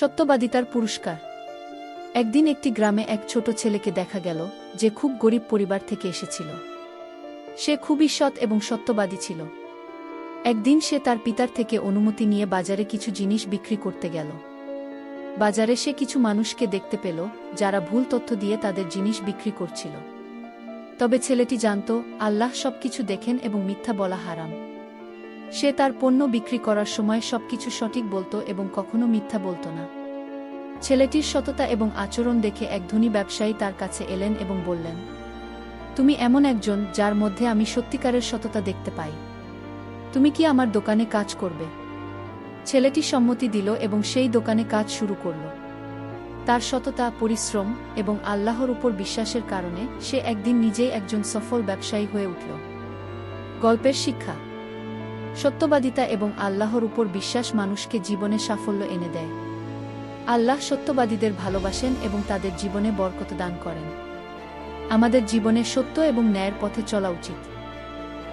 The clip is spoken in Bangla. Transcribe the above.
সত্যবাদিতার পুরস্কার। একদিন একটি গ্রামে এক ছোট ছেলেকে দেখা গেল, যে খুব গরিব পরিবার থেকে এসেছিল। সে খুবই সৎ এবং সত্যবাদী ছিল। একদিন সে তার পিতার থেকে অনুমতি নিয়ে বাজারে কিছু জিনিস বিক্রি করতে গেল। বাজারে সে কিছু মানুষকে দেখতে পেল, যারা ভুল তথ্য দিয়ে তাদের জিনিস বিক্রি করছিল। তবে ছেলেটি জানত, আল্লাহ সবকিছু দেখেন এবং মিথ্যা বলা হারাম। সে তার পণ্য বিক্রি করার সময় সবকিছু সঠিক বলতো এবং কখনো মিথ্যা বলতো না। ছেলেটির সততা এবং আচরণ দেখে এক ধনী ব্যবসায়ী তার কাছে এলেন এবং বললেন, তুমি এমন একজন যার মধ্যে আমি সত্যিকারের সততা দেখতে পাই। তুমি কি আমার দোকানে কাজ করবে? ছেলেটি সম্মতি দিল এবং সেই দোকানে কাজ শুরু করল। তার সততা, পরিশ্রম এবং আল্লাহর উপর বিশ্বাসের কারণে সে একদিন নিজেই একজন সফল ব্যবসায়ী হয়ে উঠল। গল্পের শিক্ষা সত্যবাদিতা এবং আল্লাহর উপর বিশ্বাস মানুষকে জীবনে সাফল্য এনে দেয়। আল্লাহ সত্যবাদীদের ভালোবাসেন এবং তাদের জীবনে বরকত দান করেন। আমাদের জীবনে সত্য এবং ন্যায়ের পথে চলা উচিত।